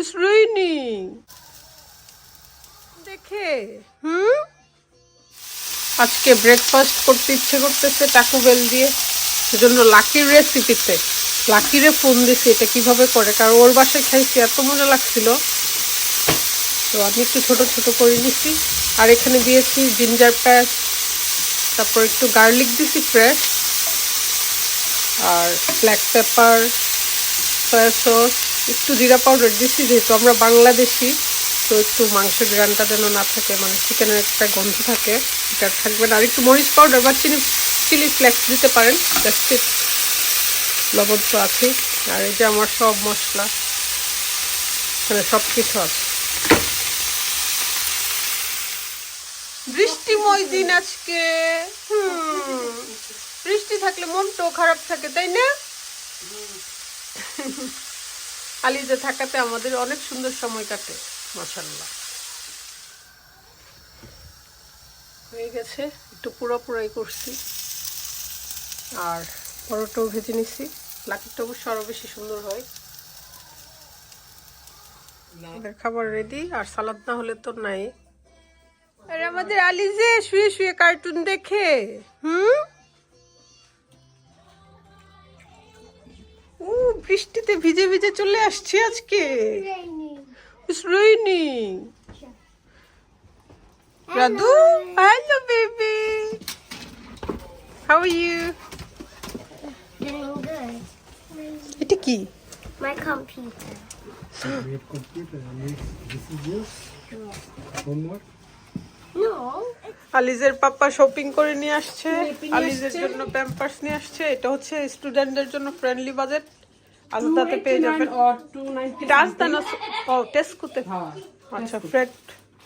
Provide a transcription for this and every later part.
It's raining. দেখে। হুম? আজকে breakfast করতে ইচ্ছে করতেছে টাকো বেল দিয়ে। সেজন্য লাকির রেসিপিতে লাকিরে ফোন দিছি এটা কীভাবে করে? কারণ ওর বাসায় খাইছি এত মজা লাগছিল। তো আমি একটু ছোট ছোট করে নিছি। আর এখানে দিয়েছি জিঞ্জার পেস্ট তারপর একটু গার্লিক দিছি ফ্রেশ আর ব্ল্যাক পেপার সয়া সস একটু জিরা পাউডার দিছি, যেহেতু আমরা বাংলাদেশি, তো একটু মাংসের গ্রানটা যেন না থাকে মানে চিকেনের একটা গন্ধ থাকে, এটা থাকবে না। আর একটু মরিচ পাউডার বা চিনি, চিলি ফ্লেক্স দিতে পারেন জাস্ট লবণ তো আছেই। আর এই যে আমার সব মশলা মানে সব কিছু আছে। বৃষ্টিময় দিন আজকে। বৃষ্টি থাকলে মনটাও খারাপ থাকে, তাই না? আলিজে থাকাতে আমাদের অনেক সুন্দর সময় কাটে মাসাল্লাহ হয়ে গেছে, একটু পুরোপুরাই করছি। আর পরোটাও ভেজে নিছি। লাকিরটা অবশ্য আরও বেশি সুন্দর হয়। আমাদের খাবার রেডি আর সালাদ না হলে তো নাই। আর আমাদের আলিজে শুয়ে শুয়ে কার্টুন দেখে, হুম? বৃষ্টিতে ভিজে ভিজে চলে আসছি আজকে। রইনি। Radhu hello baby how you এটা কি? আলিজের পাপ্পা শপিং করে নিয়ে আসছে। আলিজের জন্য প্যাম্পার্স নিয়ে আসছে। এটা হচ্ছে স্টুডেন্টদের জন্য ফ্রেন্ডলি বাজেট আজদাতে পেয়ে যাবেন এটা ও টেস্কুতে আচ্ছা ফ্রেড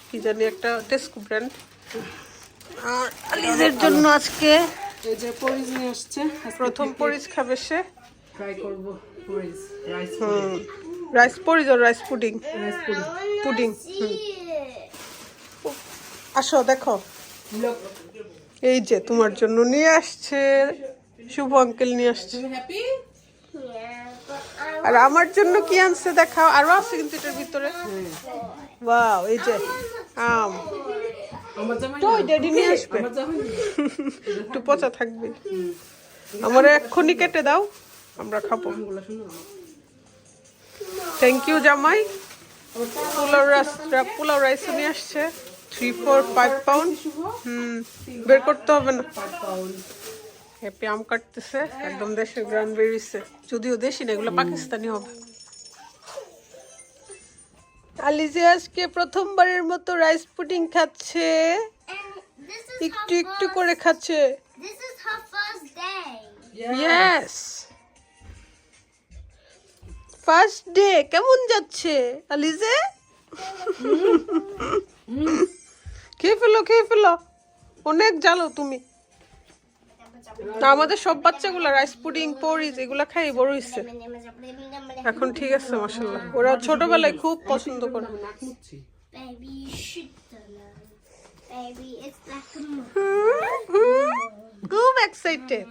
কি জানি একটা টেস্কু ব্র্যান্ড আর আলিজের জন্য আজকে এই যে পরিজ নিয়ে আসছে প্রথম পরিচ খাবে সে। ট্রাই করব পরিজ রাইস রাইস পরিচ আর rice pudding rice pudding pudding আসো দেখো। এই যে তোমার জন্য নিয়ে আসছে। শুভ আঙ্কেল নিয়ে আসছে। হ্যাপি আর আমার জন্য কি আনছে দেখাও? আরও আছে কিন্তু এটার ভিতরে। ওয়াও এই যে আম। নিয়ে আসবে। একটু পচা থাকবে। আমার দাও, আমরা খাব। থ্যাংক ইউ জামাই। পোলাও রাইস নিয়ে আসছে। থ্রি ফোর ফাইভ পাউন্ড বের করতে হবে না। হ্যাপি আম কাটতেছে একদম দেশের গ্রাম বেরিয়েছে। যদিও দেশি না এগুলো পাকিস্তানি হবে। আলিজে আজকে প্রথমবারের মতো রাইস পুডিং খাচ্ছে। একটু একটু করে খাচ্ছে. ইয়েস ফার্স্ট ডে কেমন যাচ্ছে আলিজে? খেয়ে ফেলো খেয়ে ফেলো। অনেক জানো তুমি। আমাদের সব বাচ্চাগুলো রাইস পুডিং পরিজ এগুলো খাই, বড় হইছে এখন ঠিক আছে মাসাল্লাহ ওরা ছোটবেলায় খুব পছন্দ করে. খুব এক্সাইটেড.